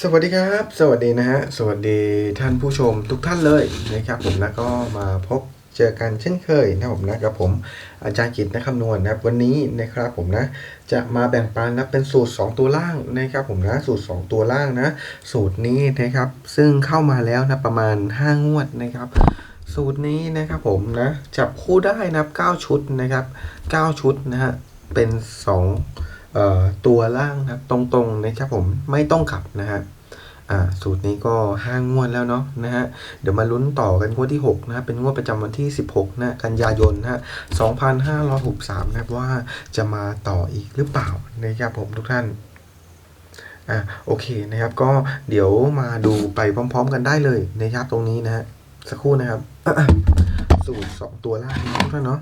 สวัสดีครับ สวัสดีนะฮะ สวัสดีท่านผู้ชมทุกท่านเลยนะครับผมนะก็มาพบเจอกันเช่นเคยนะผมนะกับผมอาจารย์กิตนะคำนวณนะครับวันนี้นะครับผมนะจะมาแบ่งปันนะเป็นสูตร 2 ตัวล่างนะครับผมนะสูตร 2 ตัวล่างนะ สูตรนี้นะครับซึ่งเข้ามาแล้วนะประมาณ 5 งวดนะครับ สูตรนี้นะครับผมนะจับคู่ได้นะ9ชุดนะครับ 9 ชุดนะฮะเป็น2เอ่อ ตัวล่างนะครับตรงๆนะครับผมไม่ต้องกลับนะฮะสูตรนี้ก็ห้างวดแล้วเนาะนะฮะเดี๋ยวมาลุ้นต่อกันงวดที่ 6 นะเป็นงวดประจำวันที่ 16 นะกันยายนนะฮะ2563 นะครับว่าจะมาต่ออีกหรือเปล่านะครับผมทุกท่านอ่าโอเคนะครับก็เดี๋ยวมาดูไปพร้อม ๆ กันได้เลยนะครับตรงนี้นะฮะสักครู่นะครับ สูตร 2 ตัวล่างนะทุกท่านเนาะ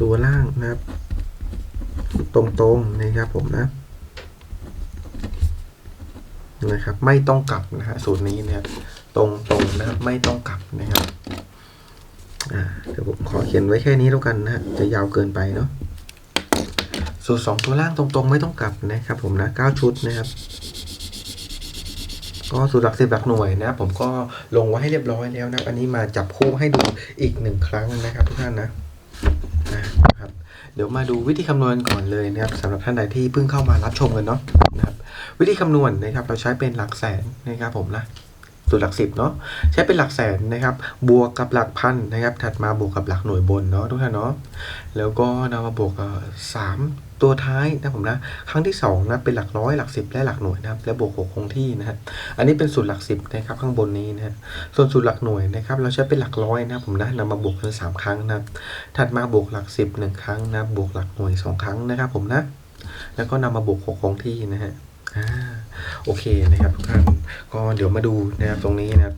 ตัวล่างนะครับ ตรงๆนะครับผมนะนะครับ ไม่ต้องกลับนะฮะสูตรนี้เนะครับตรงๆนะครับไม่ต้องกลับนะครับอ่าเดี๋ยวผมขอเขียนไว้แค่นี้แล้วกันนะฮะจะยาวเกินไปเนาะสูตรสองตัวล่างตรงๆ ไม่ต้องกลับนะครับ ผมนะเก้าชุดนะครับก็สูตรหลักสิบหลักหน่วยนะผมก็ลงไว้ให้เรียบร้อยแล้วนะอันนี้มาจับคู่ให้ดูอีกหนึ่งครั้งนะครับทุกท่านนะ เดี๋ยวมาดูวิธีคำนวณก่อนเลยนะครับสำหรับท่านใดที่เพิ่งเข้ามารับชมกันเนาะนะครับวิธีคำนวณนะครับเราใช้เป็นหลักแสนนะครับผมนะสูตรหลักสิบเนาะใช้เป็นหลักแสนนะครับ บวกกับหลักพันนะครับ ถัดมาบวกกับหลักหน่วยบนเนาะทุกท่านเนาะแล้วก็นำมาบวกสาม ตัวท้ายนะผมนะครั้งที่สองนะเป็นหลักร้อยหลักสิบและหลักหน่วยนะครับและบวกหกคงที่นะฮะอันนี้เป็นสูตรหลักสิบนะครับข้างบนนี้นะฮะส่วนสูตรหลักหน่วยนะครับเราใช้เป็นหลักร้อยนะผมนะนำมาบวกกันสามครั้งนะถัดมาบวกหลักสิบหนึ่งครั้งนะบวกหลักหน่วยสองครั้งนะครับผมนะแล้วก็นำมาบวกหกคงที่นะฮะโอเคนะครับทุกท่านก็เดี๋ยวมาดูนะครับตรงนี้นะครับ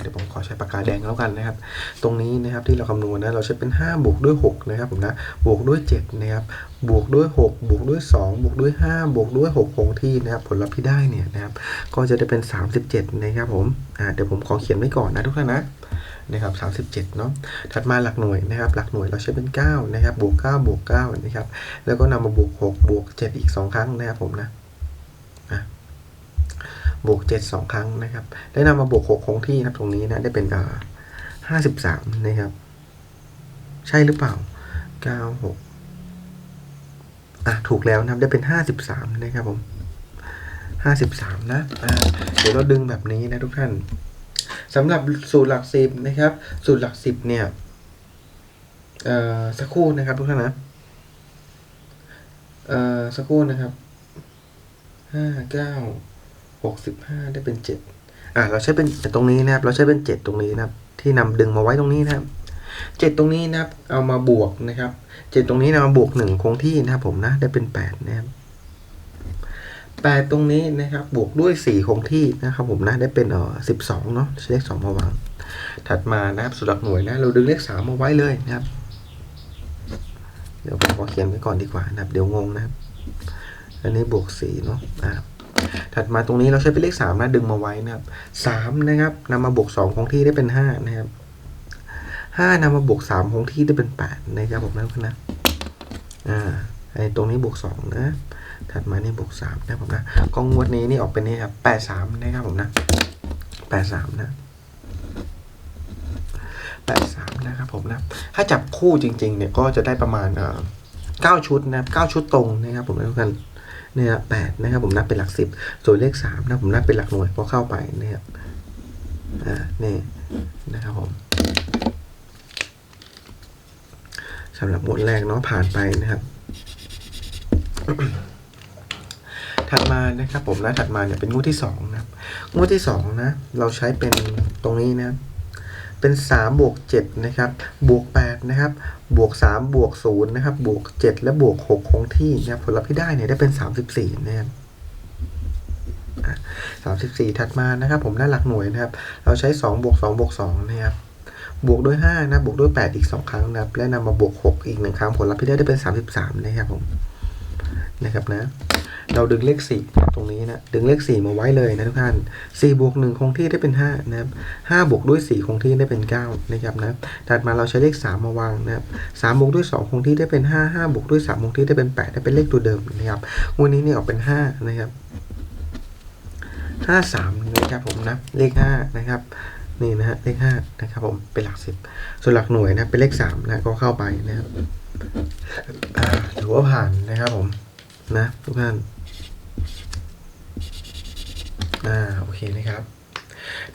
เดี๋ยวผมขอใช้ปากกาแดงแล้วกันนะครับ ตรงนี้นะครับที่เราคำนวณนะเราใช้เป็น 5 บวกด้วย 6 นะครับผมนะบวกด้วย 7 นะครับ บวกด้วย 6 บวกด้วย 2 บวกด้วย 5 บวกด้วย6คงที่นะครับผลลัพธ์ที่ได้เนี่ยนะครับ ก็จะได้เป็น 37 นะครับผมอ่าเดี๋ยวผมขอเขียนไว้ก่อนนะทุกท่านนะนะครับ37 เนาะ ถัดมาหลักหน่วยนะครับ หลักหน่วยเราใช้เป็น 9 นะครับ บวก 9 บวก 9 นะครับ แล้วก็นำมาบวก 6 บวก 7 อีก 2 ครั้งนะครับผมนะ บวก 7 2 ครั้งนะครับ ได้นำมาบวก 6 คงที่นะครับตรงนี้นะได้เป็นอ่า53 นะครับ ใช่หรือเปล่า 9 6 อะ ถูกแล้วนะครับได้เป็น 53 นะครับผม 53 นะอ่าเดี๋ยวเราดึงแบบนี้นะทุกท่านสำหรับสูตรหลักสิบนะครับ สูตรหลักสิบเนี่ยเอ่อสักครู่นะครับทุกท่านนะเอ่อสักครู่นะครับห้าเก้า หกสิบห้าได้เป็นเจ็ดอะเราใช้เป็นตรงนี้นะครับ เราใช้เป็นเจ็ดตรงนี้นะครับ ที่นำดึงมาไว้ตรงนี้นะครับเจ็ดตรงนี้นะครับ เอามาบวกนะครับเจ็ดตรงนี้นำมาบวกหนึ่งคงที่นะครับผมนะได้เป็นแปดนะครับแปดตรงนี้นะครับ บวกด้วยสี่คงที่นะครับผมนะได้เป็นเอ่อสิบสองเนาะเลขสองมาวาง ถัดมานะครับสูตรหลักหน่วยนะเราดึงเลขสามมาไว้เลยนะครับ เดี๋ยวผมขอเขียนไว้ก่อนดีกว่านะครับ เดี๋ยวงงนะครับ อันนี้บวกสี่เนาะอ่า ถัดมาตรงนี้เราใช้เป็นเลขสามนะดึงมาไว้นะครับสามนะครับนำมาบวกสองคงที่ได้เป็นห้านะครับห้านำมาบวกสามคงที่ได้เป็นแปดนะครับผมนะนะอ่าไอ้ตรงนี้บวกสองนะถัดมานี่บวกสามนะครับผมนะกองงวดนี้นี่ออกเป็นนี่ครับแปดสามนะครับผมนะแปดสามนะแปดสามนะครับผมนะถ้าจับคู่จริงๆเนี่ยก็จะได้ประมาณเก้าชุดนะครับเก้าชุดตรงนะครับผมนะทุกท่าน เนี่ยแปดนะครับผมนับเป็นหลักสิบส่วนเลขสามนะผมนับเป็นหลักหน่วยพอเข้าไปนะครับอ่านี่นะครับผมสำหรับหมวดแรกเนาะผ่านไปนะครับ ถัดมานะครับผมนะถัดมาเนี่ยเป็นงวดที่สองนะครับงวดที่สองนะ เราใช้เป็นตรงนี้นะ เป็น 3 บวก 7 นะครับ บวก 8 นะครับ บวก 3 บวก 0 นะครับ บวก 7 และบวก 6 คงที่นะครับผลลัพธ์ที่ได้เนี่ยได้เป็น 34 นะครับ34 ถัดมานะครับ ผมหน้าหลักหน่วยนะครับ เราใช้ 2 บวก 2 บวก 2 นะครับ บวกด้วย 5 นะ บวกด้วย 8 อีก 2 ครั้งนะครับ และนำมาบวก 6 อีก 1 ครั้ง ผลลัพธ์ที่ได้ได้เป็น 33 นะครับผม นะครับนะ เราดึงเลขสี่ตรงนี้นะดึงเลขสี่มาไว้เลยนะทุกท่านสี่บวกหนึ่งคงที่ได้เป็นห้านะครับห้าบวกด้วยสี่คงที่ได้เป็นเก้านะครับนะถัดมาเราใช้เลขสามมาวางนะครับสามบวกด้วยสองคงที่ได้เป็นห้าห้าบวกด้วยสามคงที่ได้เป็นแปดได้เป็นเลขตัวเดิมนะครับงวันนี้เนี่ยออกเป็นห้านะครับห้าสามนะครับผมนะเลขห้านะครับนี่นะฮะเลขห้านะครับผมเป็นหลักสิบส่วนหลักหน่วยนะเป็นเลขสามนะก็เข้าไปนะครับถือว่าผ่านนะครับผมนะทุกท่าน อ่าโอเคนะครับ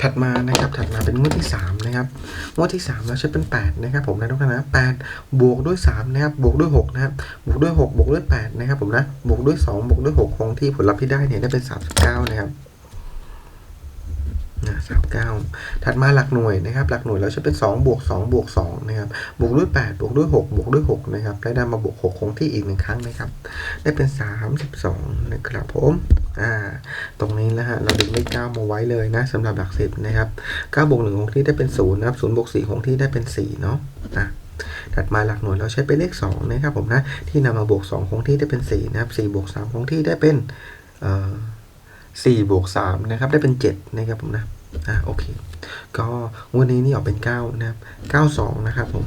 ถัดมานะครับถัดมาเป็นงวดที่สามนะครับงวดที่สามเราใช้เป็นแปดนะครับ ผมนะทุกท่านนะแปดบวกด้วยสามนะครับ บวกด้วยหกนะครับ บวกด้วยหกบวกด้วยแปดนะครับ ผมนะ บวกด้วยสองบวกด้วยหกคงที่ผลลัพธ์ที่ได้เนี่ยได้เป็นสามสิบเก้านะครับ นะสามเก้าถัดมาหลักหน่วยนะครับ หลักหน่วยเราจะเป็นสองบวกสองบวกสองนะครับ บวกด้วยแปดบวกด้วยหกบวกด้วยหกนะครับ ได้นำมาบวกหกคงที่อีกหนึ่งครั้งนะครับ ได้เป็นสามสิบสองนะครับผม อ่า ตรงนี้แล้วฮะ เราดึงเลขเก้ามาไว้เลยนะสำหรับหลักสิบนะครับเก้าบวกหนึ่งคงที่ได้เป็นศูนย์นะครับศูนย์บวกสี่คงที่ได้เป็นสี่เนาะอะถัดมาหลักหน่วยเราใช้เป็นเลขสองนะครับผมนะ ที่นำมาบวกสองคงที่ได้เป็นสี่นะครับสี่บวกสามคงที่ได้เป็นเอ่อสี่บวกสามนะครับ ได้เป็นเจ็ดนะครับผมนะ อ่าโอเค ก็วดนี้นี่ออกเป็นเก้านะครับเก้าสองนะครับผม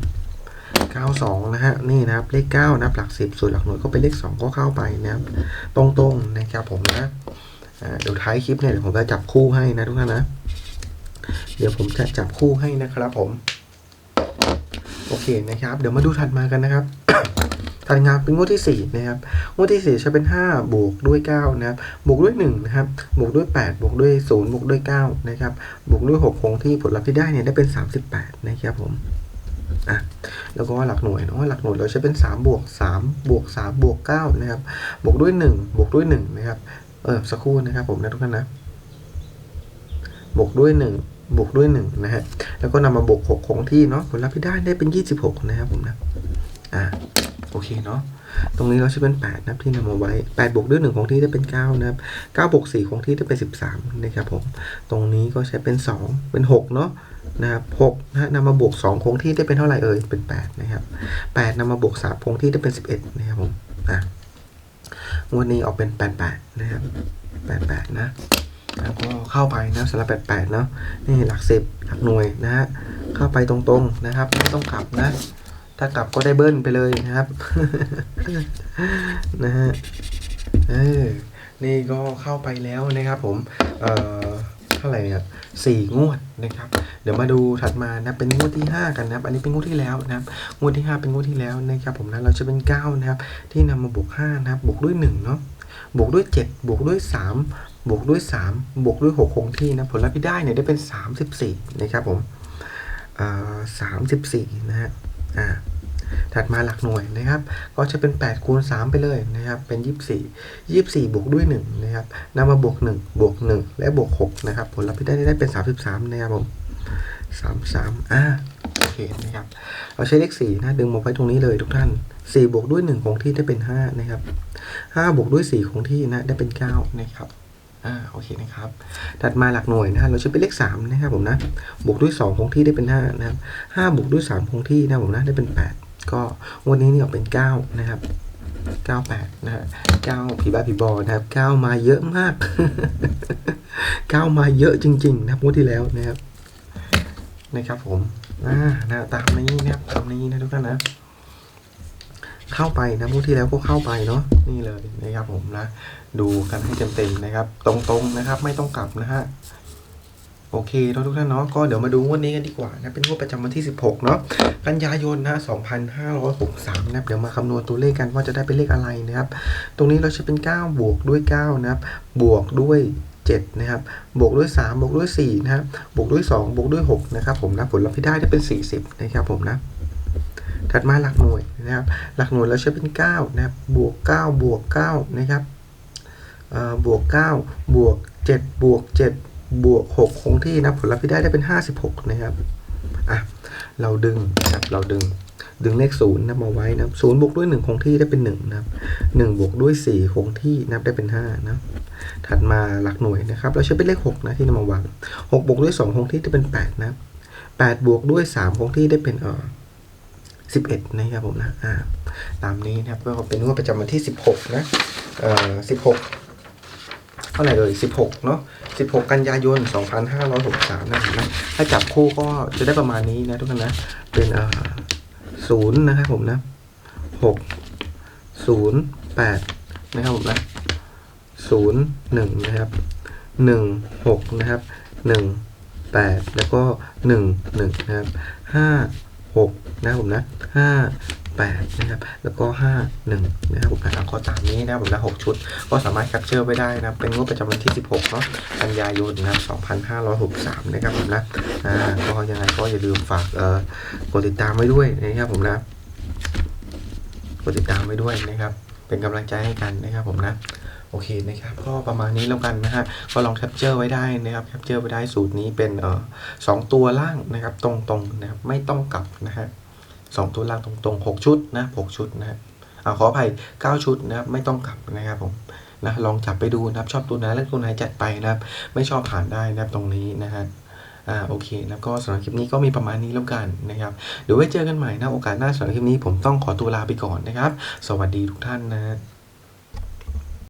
เก้าสองนะฮะ นี่นะครับ เลขเก้านะหลักสิบส่วนหลักหน่วยก็เป็นเลขสองก็เข้าไปนะครับ ตรงๆนะครับผมนะเดี๋ยวท้ายคลิปเนี่ยเดี๋ยวผมจะจับคู่ให้นะทุกท่านนะ เดี๋ยวผมจะจับคู่ให้นะครับผม โอเคนะครับ เดี๋ยวมาดูถัดมากันนะครับ ถัดมาเป็นงวดที่สี่นะครับ งวดที่สี่จะเป็น 5 บวกด้วย 9 นะครับ บวกด้วย 1 นะครับ บวกด้วย 8 บวกด้วย 0 บวกด้วย 9 นะครับ บวกด้วย 6 คงที่ผลลัพธ์ที่ได้เนี่ยได้เป็น 38 นะครับผมอะแล้วก็หลักหน่วยเนาะหลักหน่วยเราใช้เป็น 3 บวก 3 บวก 3 บวก 9 นะครับ บวกด้วย 1 บวกด้วย 1 นะครับ เออสักครู่นะครับผมนะทุกท่านนะ บวกด้วย 1 บวกด้วย 1 นะฮะ แล้วก็นำมาบวก 6 คงที่เนาะ ผลลัพธ์ที่ได้ได้เป็น 26 นะครับผมนะ อ่า โอเคเนาะตรงนี้เราใช้เป็น 8 นะครับที่นำมาไว้ 8 บวกด้วย1ของที่ได้เป็น 9 นะครับ9บวก4ของที่ได้เป็น 13 นะครับผม ตรงนี้ก็ใช้เป็น 2 เป็น 6 เนาะนะครับ6นะนำมาบวก 2 คงที่ได้เป็นเท่าไหร่เอ่ย เป็น 8 นะครับ 8นำมาบวก 3 คงที่ได้เป็น 11 นะครับผม อะวันนี้ออกเป็น 88 นะครับ 88 นะแล้วก็เข้าไปนะสำหรับ88 เนาะนี่หลักสิบหลักหน่วยนะฮะ เข้าไปตรงๆนะครับ ไม่ต้องกลับนะ ถ้ากลับก็ได้เบิ้ลไปเลยนะครับ นะฮะเออนี่ก็เข้าไปแล้วนะครับผม เอ่อเท่าไหร่เนี่ยสี่งวดนะครับ เดี๋ยวมาดูถัดมานะเป็นงวดที่ห้ากันนะครับ อันนี้เป็นงวดที่แล้วนะครับงวดที่ห้าเป็นงวดที่แล้วนะครับผมนะเราจะเป็นเก้านะครับ ที่นำมาบวกห้านะครับบวกด้วยหนึ่งเนาะบวกด้วยเจ็ดบวกด้วยสามบวกด้วยสามบวกด้วยหกคงที่นะ ผลลัพธ์ที่ได้เนี่ยได้เป็นสามสิบสี่นะครับผมเอ่อสามสิบสี่นะฮะ อ่า ถัดมาหลักหน่วยนะครับ ก็จะเป็น 8 คูณ 3 ไปเลยนะครับ เป็น 24 24 บวกด้วย 1 นะครับนำมาบวก 1 บวก 1 และบวก 6 นะครับ ผลลัพธ์ที่ได้ได้เป็น 33 นะครับผม 33 อ่าโอเคนะครับ เราใช้เลข 4 นะ ดึงมาไว้ตรงนี้เลยทุกท่าน 4 บวกด้วย 1 คงที่ได้เป็น 5 นะครับ 5 บวกด้วย 4 คงที่นะ ได้เป็น 9 นะครับอ่าโอเคนะครับ ถัดมาหลักหน่วยนะฮะเราใช้เป็นเลข 3 นะครับผมนะ บวกด้วย 2 คงที่ได้เป็น 5 นะครับ 5 บวกด้วย 3 คงที่นะผมนะได้เป็น 8 ก็วันนี้เนี่ยเป็น9นะครับ98นะฮะ9ผีบ้าผีบอนะครับ9มาเยอะมาก 9 มาเยอะจริง ๆ นะครับงวดที่แล้วนะครับนะครับผมอ่านะตามนี้นะครับตามนี้นะทุกท่านนะ เข้าไปนะงวดที่แล้วก็เข้าไปเนาะนี่เลยนะครับผมนะ ดูกันให้เต็มๆนะครับ ตรงๆนะครับ ไม่ต้องกลับนะฮะ โอเคเนาะทุกท่านเนาะก็เดี๋ยวมาดูงวดนี้กันดีกว่านะเป็นงวดประจำวันที่ 16 เนาะกันยายนนะ2563นะครับเดี๋ยวมาคำนวณตัวเลขกันว่าจะได้เป็นเลขอะไรนะครับ ตรงนี้เราจะเป็น 9 บวกด้วย 9 นะครับ บวกด้วย7นะครับ บวกด้วย 3 บวกด้วย4นะครับ บวกด้วย 2 บวกด้วย 6 นะครับผมนะผลลัพธ์ที่ได้จะเป็น 40 นะครับผมนะถัดมาหลักหน่วยนะครับ หลักหน่วยเราใช้เป็น 9 นะครับ บวก 9 บวก 9 นะครับเอ่อบวก 9 บวก 7 บวก 7 บวก6คงที่นะผลลัพธ์ที่ได้ได้เป็น 56 นะครับ อะ เราดึงครับเราดึงดึงเลขศูนย์นะมาไว้นะศูนย์บวกด้วยหนึ่งคงที่ได้เป็นหนึ่งนะครับหนึ่งบวกด้วยสี่คงที่นับได้เป็นห้านะถัดมาหลักหน่วยนะครับ เราใช้เป็นเลขหกนะที่นำมาวางหกบวกด้วยสองคงที่ได้เป็นแปดนะแปดบวกด้วยสามคงที่ได้เป็นเออสิบเอ็ดนะครับผมนะอ่าตามนี้นะครับก็เป็นงวดประจำวันที่สิบหกนะเอ่อสิบหก เท่าไหร่เอ่ยสิบหกเนาะสิบหกกันยายนสองพันห้าร้อยหกสามนะเห็นไหมถ้าจับคู่ก็จะได้ประมาณนี้นะทุกคนนะ เป็นเอ่อศูนย์นะครับผมนะหกศูนย์แปดนะครับผมนะศูนย์หนึ่งนะครับหนึ่งหกนะครับหนึ่งแปดแล้วก็หนึ่งหนึ่งนะครับห้าหกนะครับผมนะห้าแปดนะครับแล้วก็ห้าหนึ่งนะครับผมนะก็ตามนี้นะครับผมนะหกชุด ก็สามารถแคปเจอร์ไว้ได้นะเป็นงวดประจำวันที่ 16เนาะกันยายนนะครับ2563นะครับผมนะอ่าก็ยังไงก็อย่าลืมฝากเอ่อกดติดตามไว้ด้วยนะครับผมนะกดติดตามไว้ด้วยนะครับ เป็นกำลังใจให้กันนะครับผมนะโอเคนะครับก็ประมาณนี้แล้วกันนะฮะก็ลองแคปเจอร์ไว้ได้นะครับแคปเจอร์ไว้ได้สูตรนี้เป็นเอ่อสองตัวล่างนะครับตรงๆนะครับไม่ต้องกลับนะฮะ สองตัวล่างตรงๆหกชุดนะหกชุดนะฮะอ่าขออภัย 9 ชุดนะครับไม่ต้องกลับนะครับผมนะลองจับไปดูนะครับชอบตัวไหนเลือกตัวไหนจัดไปนะครับ ไม่ชอบผ่านได้นะครับตรงนี้นะฮะอ่าโอเคแล้วก็สำหรับคลิปนี้ก็มีประมาณนี้แล้วกันนะครับเดี๋ยวไว้เจอกันใหม่นะโอกาสหน้าสำหรับคลิปนี้ผมต้องขอตัวลาไปก่อนนะครับ สวัสดีทุกท่านนะ